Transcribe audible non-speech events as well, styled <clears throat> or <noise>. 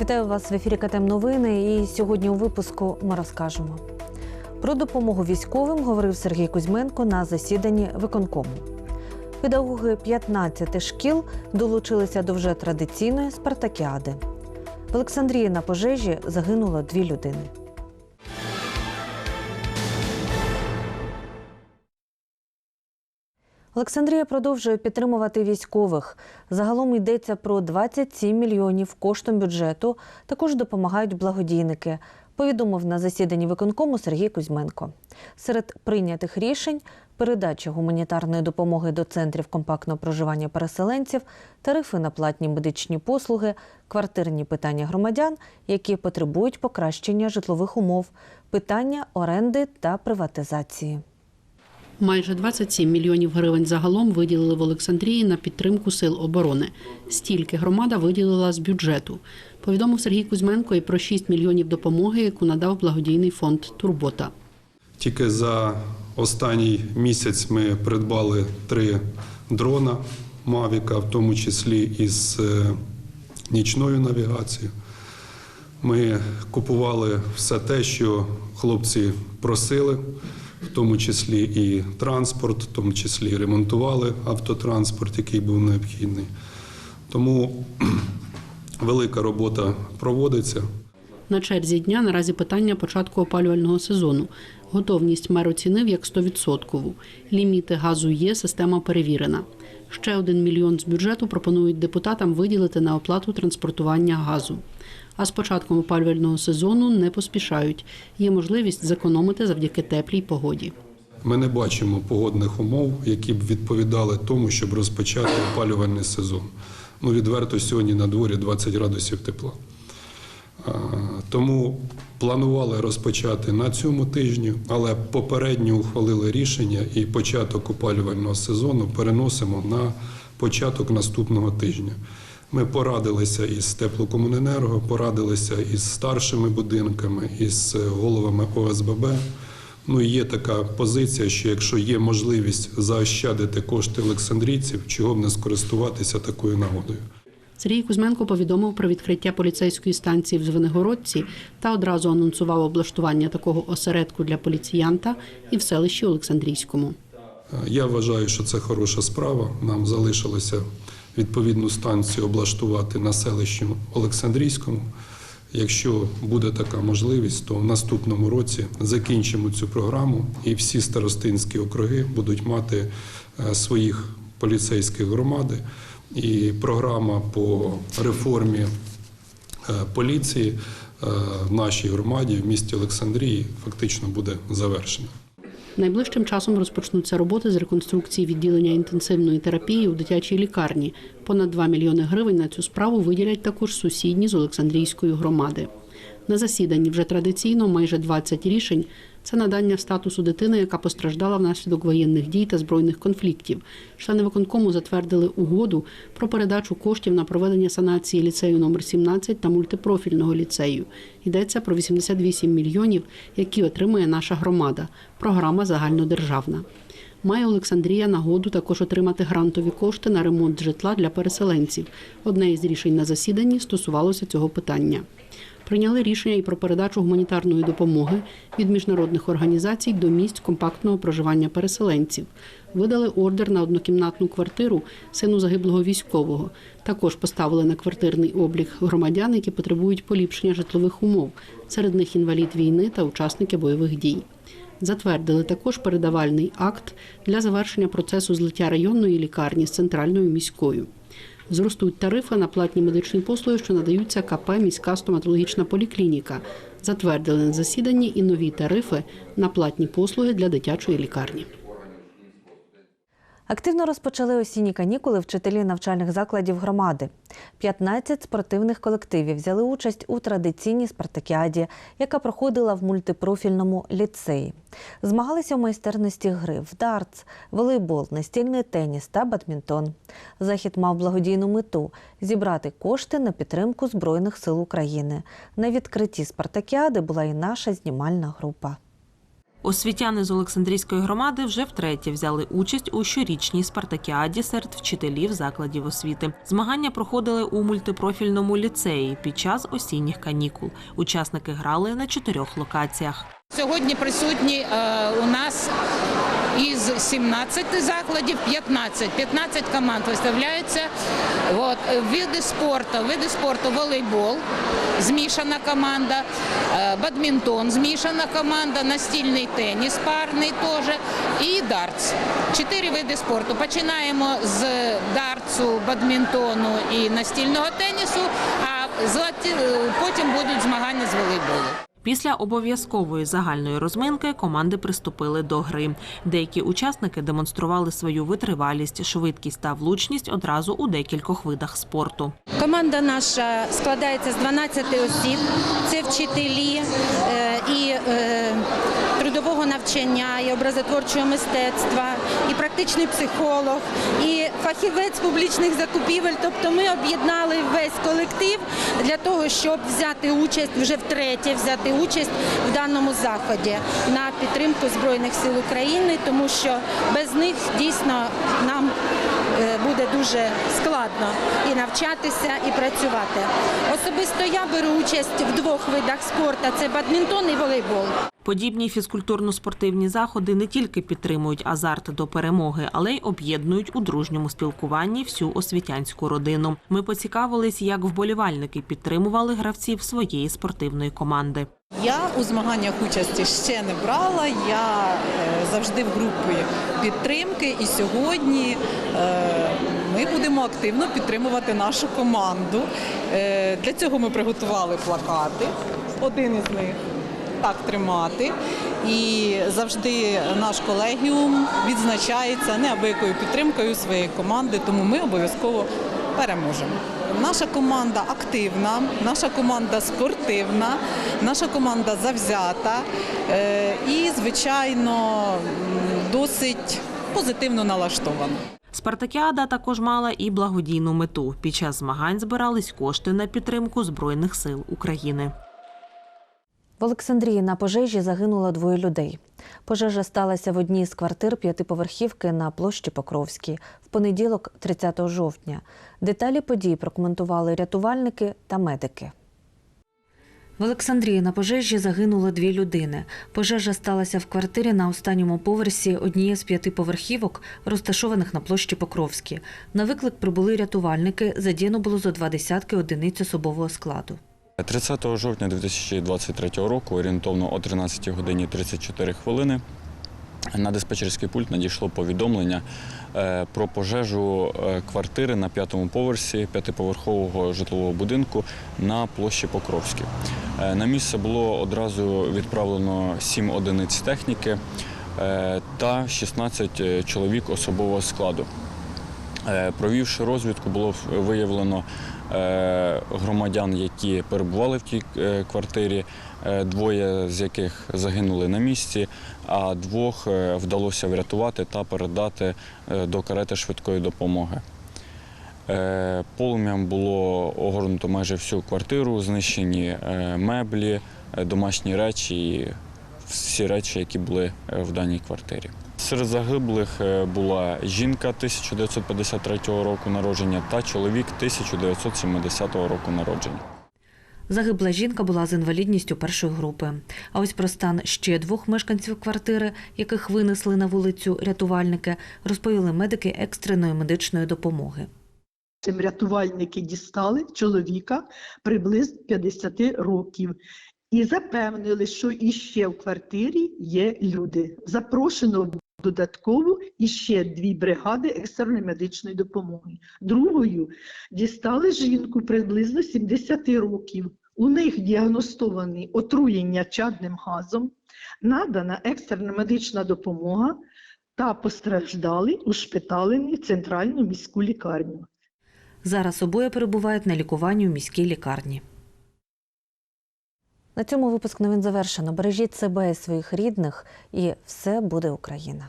Вітаю вас в ефірі КТМ Новини. І сьогодні у випуску ми розкажемо про допомогу військовим. Говорив Сергій Кузьменко на засіданні виконкому. Педагоги 15 шкіл долучилися до вже традиційної спартакіади. В Олександрії на пожежі загинуло дві людини. Олександрія продовжує підтримувати військових. Загалом йдеться про 27 мільйонів коштом бюджету. Також допомагають благодійники. Повідомив на засіданні виконкому Сергій Кузьменко. Серед прийнятих рішень передача гуманітарної допомоги до центрів компактного проживання переселенців, тарифи на платні медичні послуги, квартирні питання громадян, які потребують покращення житлових умов, питання оренди та приватизації. Майже 27 мільйонів гривень загалом виділили в Олександрії на підтримку сил оборони. Стільки громада виділила з бюджету. Повідомив Сергій Кузьменко і про 6 мільйонів допомоги, яку надав благодійний фонд Турбота. Тільки за останній місяць ми придбали три дрона Мавіка, в тому числі із е, нічною навігацією. Ми купували все те, що хлопці просили, в тому числі і транспорт, в тому числі і ремонтували автотранспорт, який був необхідний. Тому <clears throat> велика робота проводиться. На черзі дня наразі питання початку опалювального сезону. Готовність мер оцінив як 100%. Ліміти газу є, система перевірена. Ще один мільйон з бюджету пропонують депутатам виділити на оплату транспортування газу. А з початком опалювального сезону не поспішають. Є можливість зекономити завдяки теплій погоді. Ми не бачимо погодних умов, які б відповідали тому, щоб розпочати опалювальний сезон. Ну, відверто сьогодні на дворі 20 градусів тепла. Тому планували розпочати на цьому тижні, але попередньо ухвалили рішення і початок опалювального сезону переносимо на початок наступного тижня. Ми порадилися із теплокомуненерго, порадилися із старшими будинками, із головами ОСББ. Ну є така позиція, що якщо є можливість заощадити кошти олександрійців, чого б не скористуватися такою нагодою. Сергій Кузьменко повідомив про відкриття поліцейської станції в Звенигородці та одразу анонсував облаштування такого осередку для поліціянта і в селищі Олександрійському. Я вважаю, що це хороша справа. Нам залишилося відповідну станцію облаштувати на селищі Олександрійському. Якщо буде така можливість, то в наступному році закінчимо цю програму, і всі старостинські округи будуть мати е, своїх поліцейських громади. І програма по реформі е, поліції е, в нашій громаді в місті Олександрії фактично буде завершена. Найближчим часом розпочнуться роботи з реконструкції відділення інтенсивної терапії у дитячій лікарні. Понад 2 мільйони гривень на цю справу виділять також сусідні з Олександрійської громади. На засіданні вже традиційно майже 20 рішень. Це надання статусу дитини, яка постраждала внаслідок воєнних дій та збройних конфліктів. Члени виконкому затвердили угоду про передачу коштів на проведення санації ліцею номер 17 та мультипрофільного ліцею. Йдеться про 88 мільйонів, які отримує наша громада. Програма загальнодержавна. Має Олександрія нагоду також отримати грантові кошти на ремонт житла для переселенців. Одне із рішень на засіданні стосувалося цього питання. Прийняли рішення і про передачу гуманітарної допомоги від міжнародних організацій до місць компактного проживання переселенців. Видали ордер на однокімнатну квартиру сину загиблого військового. Також поставили на квартирний облік громадян, які потребують поліпшення житлових умов. Серед них інвалід війни та учасники бойових дій. Затвердили також передавальний акт для завершення процесу злиття районної лікарні з центральною міською. Зростуть тарифи на платні медичні послуги, що надаються КП міська стоматологічна поліклініка. Затвердили на засіданні і нові тарифи на платні послуги для дитячої лікарні. Активно розпочали осінні канікули вчителі навчальних закладів громади. 15 спортивних колективів взяли участь у традиційній спартакіаді, яка проходила в мультипрофільному ліцеї. Змагалися у майстерності гри в дартс, волейбол, настільний теніс та бадмінтон. Захід мав благодійну мету зібрати кошти на підтримку Збройних сил України. На відкритті спартакіади була і наша знімальна група. Освітяни з Олександрійської громади вже втретє взяли участь у щорічній спартакіаді серед вчителів закладів освіти. Змагання проходили у мультипрофільному ліцеї під час осінніх канікул. Учасники грали на чотирьох локаціях. Сьогодні присутні е, у нас із 17 закладів 15. 15 команд виставляються. Е, види спорту, види спорту волейбол, змішана команда, е, бадмінтон, змішана команда, настільний теніс, парний теж і дартс. Чотири види спорту. Починаємо з дартсу, бадмінтону і настільного тенісу, а е, потім будуть змагання з волейболу. Після обов'язкової загальної розминки команди приступили до гри. Деякі учасники демонстрували свою витривалість, швидкість та влучність одразу у декількох видах спорту. Команда наша складається з 12 осіб. Це вчителі е, і е, трудового навчання, і образотворчого мистецтва, і практичний психолог, і фахівець публічних закупівель. Тобто ми об'єднали весь колектив для того, щоб взяти участь вже втретє, взяти участь в даному заході на підтримку Збройних сил України, тому що без них дійсно нам буде дуже складно і навчатися, і працювати. Особисто я беру участь в двох видах спорту: це бадмінтон і волейбол. Подібні фізкультурно-спортивні заходи не тільки підтримують азарт до перемоги, але й об'єднують у дружньому спілкуванні всю освітянську родину. Ми поцікавились, як вболівальники підтримували гравців своєї спортивної команди. Я у змаганнях участі ще не брала. Я е, завжди в групі підтримки, і сьогодні е, ми будемо активно підтримувати нашу команду. Е, Для цього ми приготували плакати. Один із них так тримати. І завжди наш колегіум відзначається неабиякою підтримкою своєї команди, тому ми обов'язково переможемо. Наша команда активна, наша команда спортивна, наша команда завзята е, і, звичайно, досить позитивно налаштована. Спартакіада також мала і благодійну мету. Під час змагань збирались кошти на підтримку Збройних сил України. В Олександрії на пожежі загинуло двоє людей. Пожежа сталася в одній з квартир п'ятиповерхівки на площі Покровській в понеділок, 30 жовтня. Деталі подій прокоментували рятувальники та медики. В Олександрії на пожежі загинуло дві людини. Пожежа сталася в квартирі на останньому поверсі однієї з п'ятиповерхівок, розташованих на площі Покровській. На виклик прибули рятувальники. Задіяно було зо два десятки одиниць особового складу. 30 жовтня 2023 року, орієнтовно о 13 годині 34 хвилини, на диспетчерський пульт надійшло повідомлення е, про пожежу е, квартири на п'ятому поверсі п'ятиповерхового житлового будинку на площі Покровській. Е, На місце було одразу відправлено 7 одиниць техніки та 16 чоловік особового складу. Е, Провівши розвідку, було виявлено е, громадян, які перебували в тій е, квартирі, двоє з яких загинули на місці, а двох вдалося врятувати та передати до карети швидкої допомоги. Полум'ям було огорнуто майже всю квартиру, знищені меблі, домашні речі і всі речі, які були в даній квартирі. Серед загиблих е, була жінка 1953 року народження та чоловік 1970 року народження. Загибла жінка була з інвалідністю першої групи. А ось про стан ще двох мешканців квартири, яких винесли на вулицю рятувальники, розповіли медики екстреної медичної допомоги. Цим рятувальники дістали чоловіка приблизно 50 років і запевнили, що іще в квартирі є люди. Запрошено додатково іще дві бригади екстреної медичної допомоги. Другою дістали жінку приблизно 70 років. У них діагностовані отруєння чадним газом, надана екстрена медична допомога та постраждали ушпиталені в центральну міську лікарню. Зараз обоє перебувають на лікуванні у міській лікарні. На цьому випуск новин завершено. Бережіть себе і своїх рідних, і все буде Україна.